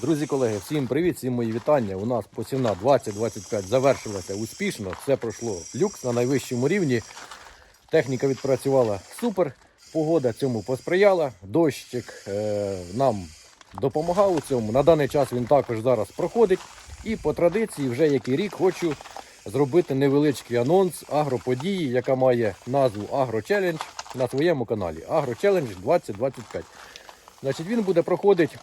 Друзі, колеги, всім привіт, всім мої вітання. У нас посівна 2025 завершилася успішно. Все пройшло люкс на найвищому рівні. Техніка відпрацювала супер. Погода цьому посприяла. Дощик е, нам допомагав у цьому. На даний час він також зараз проходить. І по традиції, вже який рік хочу зробити невеличкий анонс агроподії, яка має назву Агрочелендж на своєму каналі. Агрочелендж 2025. Значить, він буде проходити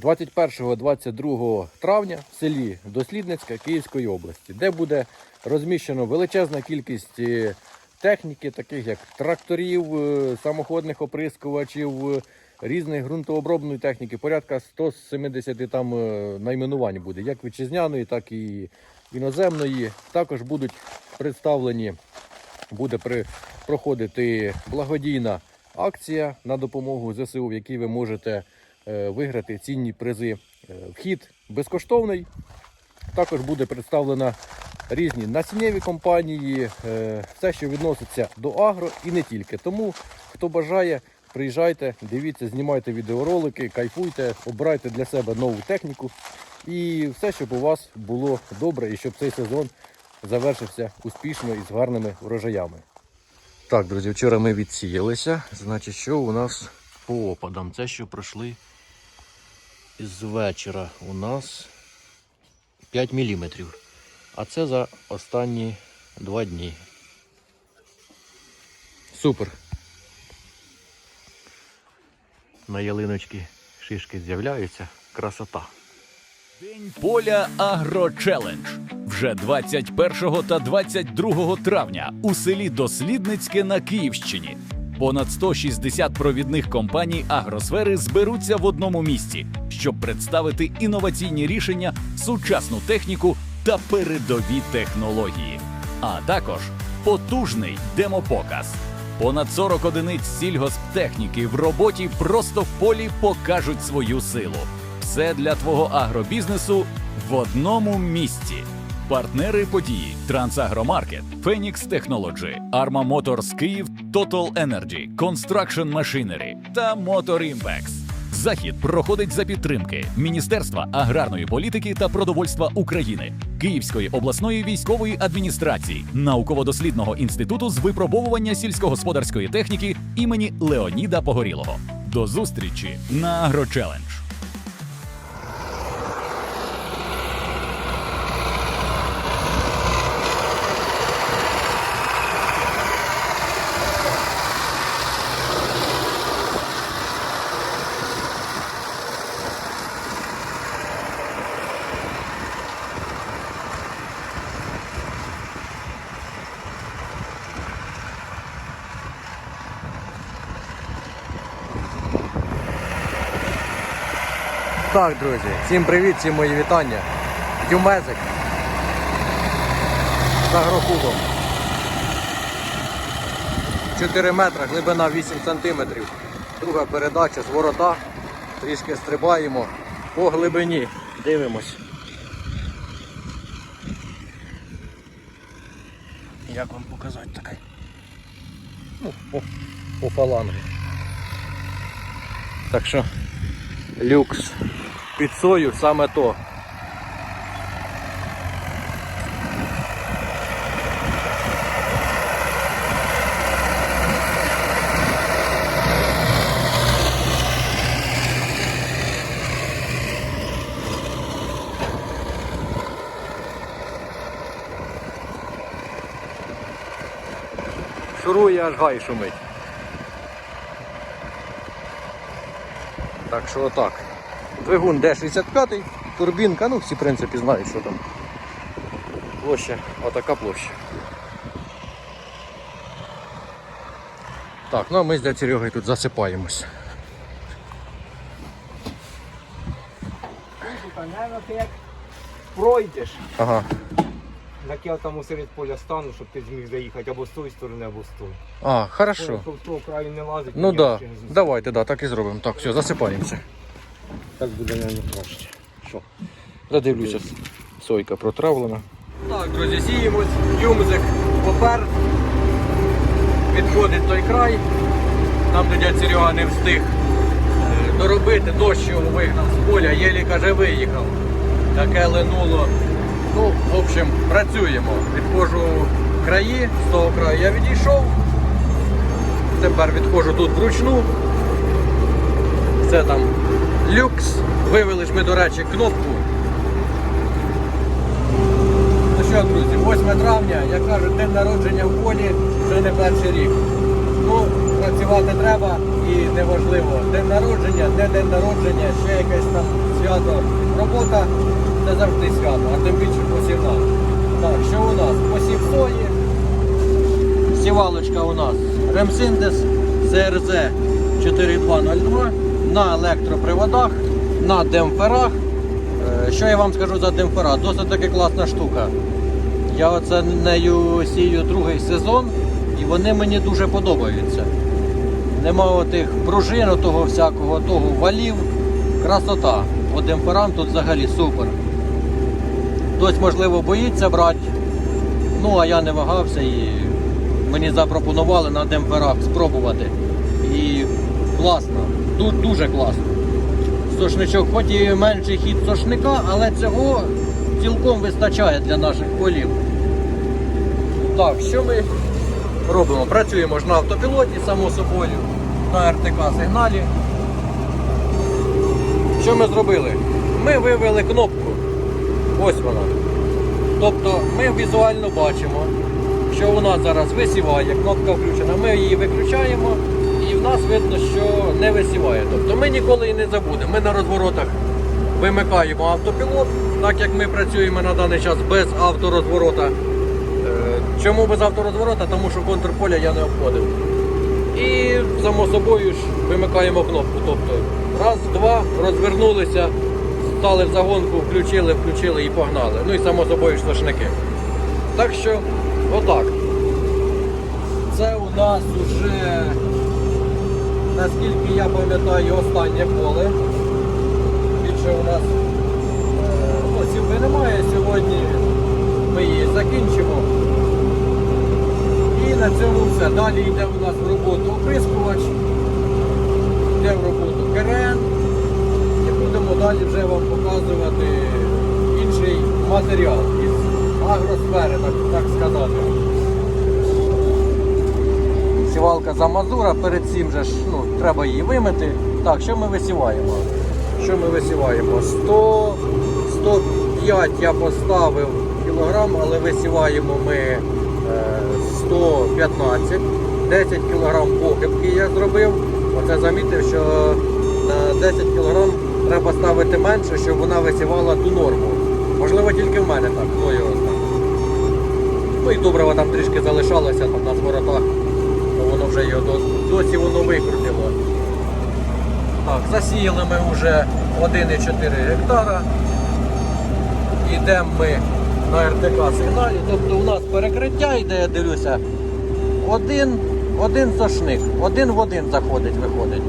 21-22 травня в селі Дослідницька Київської області, де буде розміщено величезна кількість е, техніки, таких як тракторів, е, самоходних оприскувачів, е, різної ґрунтообробної техніки, порядка 170 там найменувань буде, як вітчизняної, так і іноземної. Також будуть представлені, буде при, проходити благодійна акція на допомогу ЗСУ, в якій ви можете виграти цінні призи. Е, Вхід безкоштовний. Також буде представлена різні насіннєві компанії, е, все, що відноситься до агро і не тільки. Тому, хто бажає, приїжджайте, дивіться, знімайте відеоролики, кайфуйте, обирайте для себе нову техніку і все, щоб у вас було добре і щоб цей сезон завершився успішно і з гарними врожаями. Так, друзі, вчора ми відсіялися. Значить, що у нас по опадам? Це що пройшли з вечора у нас 5 мм. А це за останні два дні. Супер. На ялиночки шишки з'являються. Красота. День поля Агрочелендж вже 21 та 22 травня у селі Дослідницьке на Київщині. Понад 160 провідних компаній агросфери зберуться в одному місці, щоб представити інноваційні рішення, сучасну техніку та передові технології. А також потужний демопоказ. Понад 40 одиниць сільгосптехніки в роботі просто в полі покажуть свою силу. Все для твого агробізнесу в одному місці. Партнери події Трансагромаркет, Phoenix Technology, Arma Motors Київ, Total Energy, Construction Machinery та Motor Impex. Захід проходить за підтримки Міністерства аграрної політики та продовольства України, Київської обласної військової адміністрації, науково-дослідного інституту з випробовування сільськогосподарської техніки імені Леоніда Погорілого. До зустрічі на Агрочелендж. Так, друзі, всім привіт, всім мої вітання. Дюмезик з агрокубом. 4 метри, глибина 8 сантиметрів. Друга передача з ворота. Трішки стрибаємо по глибині. Дивимось. Як вам показати таке? Ну, по, по фалангу. Так що люкс під сою саме то. Шурує аж гай шумить. Так що отак. Двигун Д-65, турбінка, ну всі в принципі знають, що там. Площа, отака площа. Так, ну а ми з дядь Серегою тут засипаємось. Ти як пройдеш, Ага. так я там усеред поля стану, щоб ти зміг заїхати або з тої сторони, або з тої. А, хорошо. Понял, з того краю не лазить. Ну ні, да. ще не зустрів. Давайте, да, так і зробимо. Так, все, засипаємося. Так буде, мабуть, краще. Що? Задивлюся. Сойка протравлена. Так, друзі, сіємось. Юмзик попер. Підходить той край. Там де дядь Серега не встиг е, доробити, дощ його вигнав з поля, єлі каже, виїхав. Таке линуло. Ну, в общем, працюємо. Відходжу краї, з того краю я відійшов. Тепер відходжу тут вручну. Це там люкс. Вивели ж ми, до речі, кнопку. Ну що, друзі, 8 травня, як кажуть, день народження в полі вже не перший рік. Ну, працювати треба і неважливо. День народження, не день народження, ще якесь там свято. Робота це завжди свято, а тим більше посівна. Так, що у нас? Посів сої. Сівалочка у нас Ремсинтез ЗРЗ 4202 на електроприводах, на демпферах. Е, Що я вам скажу за демпфера? Досить таки класна штука. Я оце нею сію другий сезон і вони мені дуже подобаються. Нема отих пружин, того всякого, того валів. Красота. По демпферам тут взагалі супер. Хтось, можливо, боїться брати. Ну, а я не вагався і мені запропонували на демпферах спробувати. І класно, Ду- дуже класно. Сошничок, хоч і менший хід сошника, але цього цілком вистачає для наших полів. Так, що ми робимо? Працюємо ж на автопілоті, само собою, на РТК сигналі. Що ми зробили? Ми вивели кнопку. Ось вона. Тобто ми візуально бачимо, що у нас зараз висіває, кнопка включена. Ми її виключаємо нас видно, що не висіває. Тобто ми ніколи і не забудемо. Ми на розворотах вимикаємо автопілот, так як ми працюємо на даний час без авторозворота. Е, Чому без авторозворота? Тому що контур поля я не обходив. І само собою ж вимикаємо кнопку. Тобто раз, два, розвернулися, стали в загонку, включили, включили і погнали. Ну і само собою ж сошники. Так що, отак. Це у нас уже, наскільки я пам'ятаю, останнє поле. Більше у нас е, ну, сівби немає сьогодні. Ми її закінчимо. І на цьому все. Далі йде у нас в роботу оприскувач, йде в роботу керен. І будемо далі вже вам показувати інший матеріал із агросфери, так, так сказати. Сівалка за мазура, перед цим же ж ну, треба її вимити. Так, що ми висіваємо? Що ми висіваємо? 100, 105 я поставив кілограм, але висіваємо ми е, 115. 10 кілограм похибки я зробив. Оце замітив, що на 10 кілограм треба ставити менше, щоб вона висівала ту норму. Можливо, тільки в мене так, хто його знає. Ну і добрива там трішки залишалося там на зворотах, воно вже його до- досі воно викрутило. Так, засіяли ми вже 1,4 гектара. Йдемо ми на РТК сигналі. Тобто у нас перекриття йде, я дивлюся, один, один сошник, один в один заходить, виходить.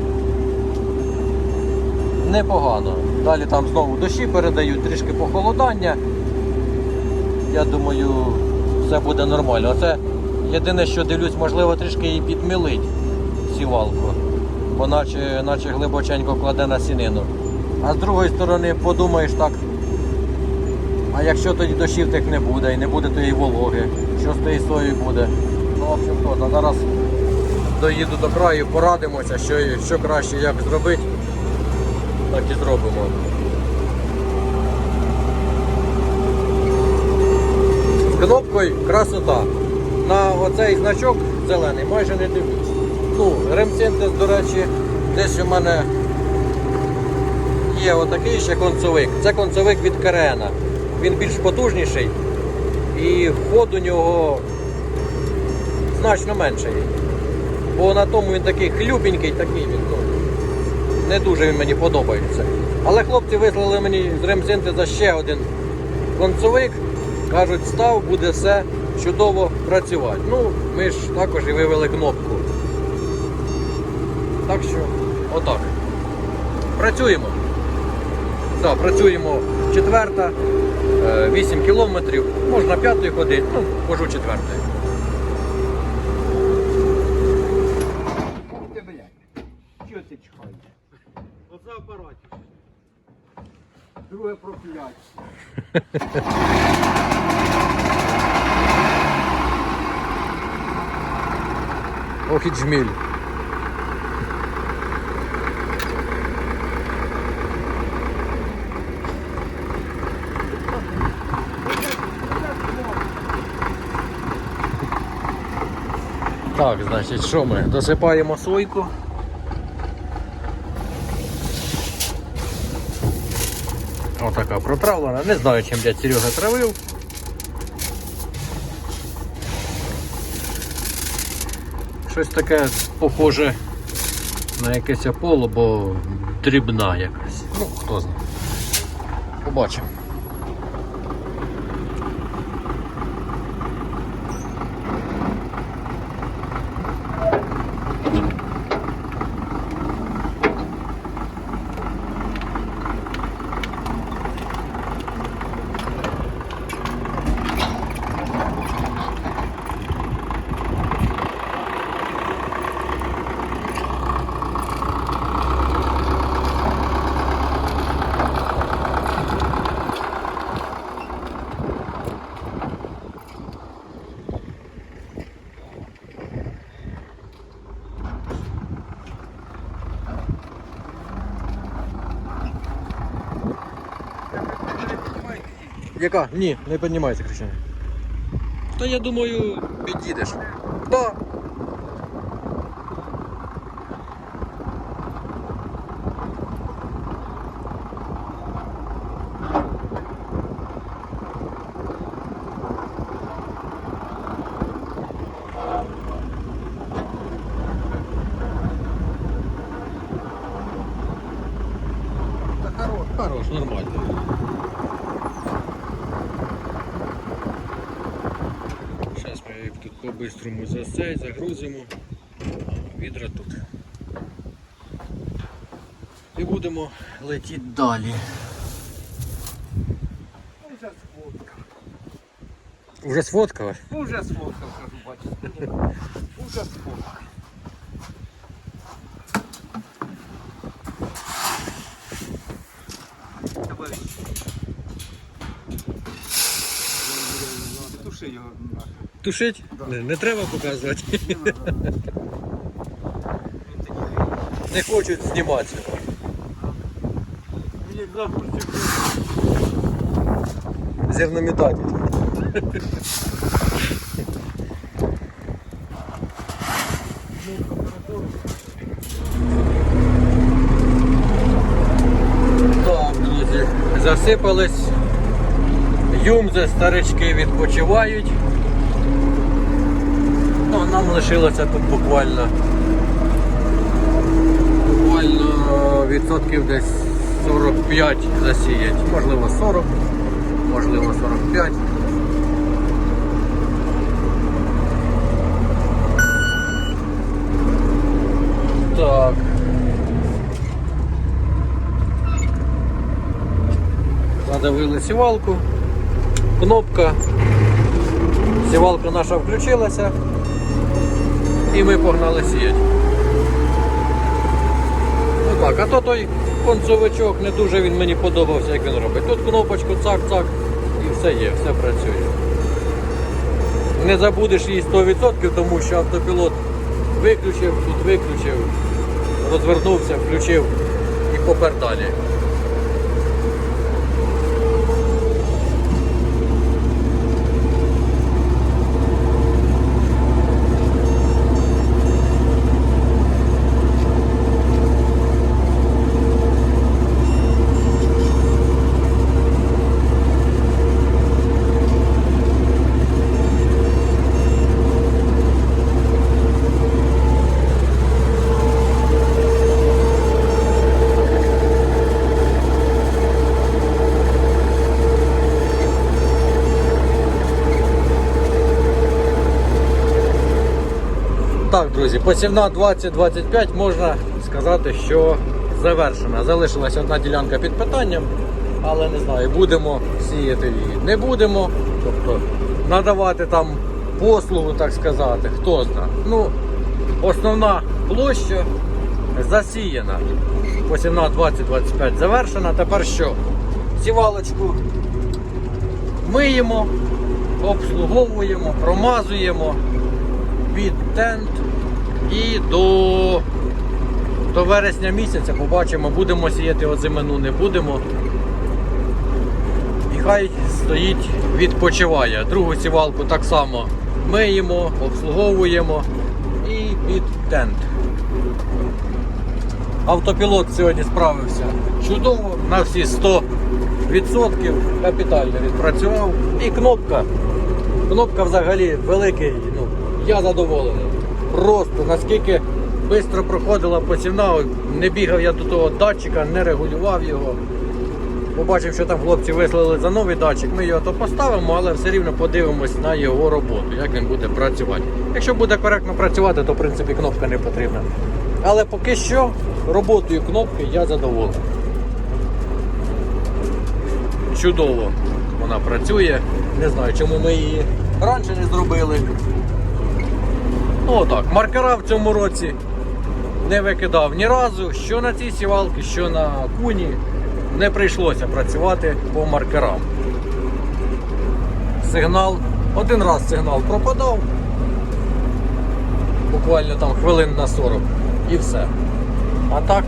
Непогано. Далі там знову дощі передають, трішки похолодання. Я думаю, все буде нормально. Оце єдине, що дивлюсь, можливо, трішки її підмілить сівалку, бо наче, наче глибоченько кладе на сінину. А з другої сторони, подумаєш так, а якщо тоді дощів тих не буде і не буде тієї вологи, що з тією соєю буде? Ну, в общем, то, зараз доїду до краю, порадимося, що, що краще, як зробити, так і зробимо. Кнопкою красота. На оцей значок зелений майже не дивлюсь. Ну, ремсинтез, до речі, десь у мене є отакий ще концовик. Це концовик від Керена. Він більш потужніший і ход у нього значно менший. Бо на тому він такий хлюпенький, такий він, ну, не дуже він мені подобається. Але хлопці вислали мені з ремсинтеза ще один концовик. Кажуть, став, буде все чудово працювати. Ну, ми ж також і вивели кнопку. Так що, отак. Працюємо. Так, працюємо четверта, е, 8 кілометрів, можна п'ятою ходити, ну, можу четвертою. Ух ти, блядь. Чого ти чхаєш? апараті. Друге проклять. Ох і джміль. Так, значить, що ми? Досипаємо сойку. Отака протравлена. Не знаю, чим дядь Серега травив. Щось таке похоже на якесь аполо, бо дрібна якась. Ну, хто знає. Побачимо. Яка? Ні, не піднімається кричання. Та я думаю, підійдеш. Да. Та хорош, хорош, нормально. Зараз ми їх тут по-бистрому за цей загрузимо. Відра тут. І будемо летіти далі. Уже сфоткав. Уже сфоткали? Уже сфоткав, кажу, бачите. Уже сфоткав. Давай. Туши його. Тушить? Не, не треба показувати. Не хочуть зніматися. Зернометатель. Так, друзі, засипались. Юмзи, старички відпочивають. Нам лишилося тут буквально буквально відсотків десь 45 засіять. Можливо 40, можливо 45. Так. Задавили сівалку. Кнопка. Сівалка наша включилася. І ми погнали сіяти. Ну так, а то той концовичок не дуже він мені подобався, як він робить. Тут кнопочку цак-цак і все є, все працює. Не забудеш її 100%, тому що автопілот виключив, тут виключив, розвернувся, включив і попер далі. Друзі, посівна 20-25 можна сказати, що завершена. Залишилася одна ділянка під питанням, але не знаю, будемо сіяти її. Не будемо, тобто надавати там послугу, так сказати, хто знає. Ну, основна площа засіяна. посівна 20-25 завершена. Тепер що? Сівалочку миємо, обслуговуємо, промазуємо від тент і до, до вересня місяця побачимо, будемо сіяти озимину, не будемо. І хай стоїть, відпочиває. Другу сівалку так само миємо, обслуговуємо і під тент. Автопілот сьогодні справився чудово, на всі 100% капітально відпрацював. І кнопка. Кнопка взагалі великий. Ну, я задоволений. Просто наскільки швидко проходила посівна, не бігав я до того датчика, не регулював його. Побачив, що там хлопці вислали за новий датчик, ми його то поставимо, але все рівно подивимось на його роботу, як він буде працювати. Якщо буде коректно працювати, то в принципі кнопка не потрібна. Але поки що роботою кнопки я задоволений. Чудово вона працює. Не знаю, чому ми її раніше не зробили. Ну отак, маркера в цьому році не викидав ні разу, що на цій сівалці, що на куні. Не прийшлося працювати по маркерам. Сигнал, один раз сигнал пропадав, буквально там хвилин на 40 і все. А так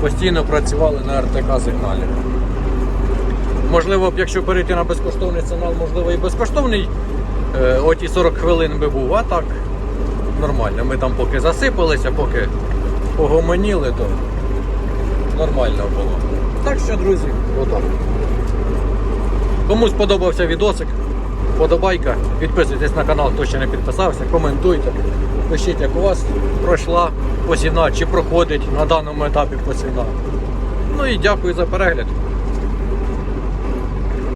постійно працювали на РТК сигналі. Можливо, б, якщо перейти на безкоштовний сигнал, можливо і безкоштовний, е, оті 40 хвилин би був, а так нормально. Ми там поки засипалися, поки погомоніли, то нормально було. Так що, друзі, отак. Кому сподобався відосик, подобайка, підписуйтесь на канал, хто ще не підписався, коментуйте, пишіть, як у вас пройшла посівна, чи проходить на даному етапі посівна. Ну і дякую за перегляд.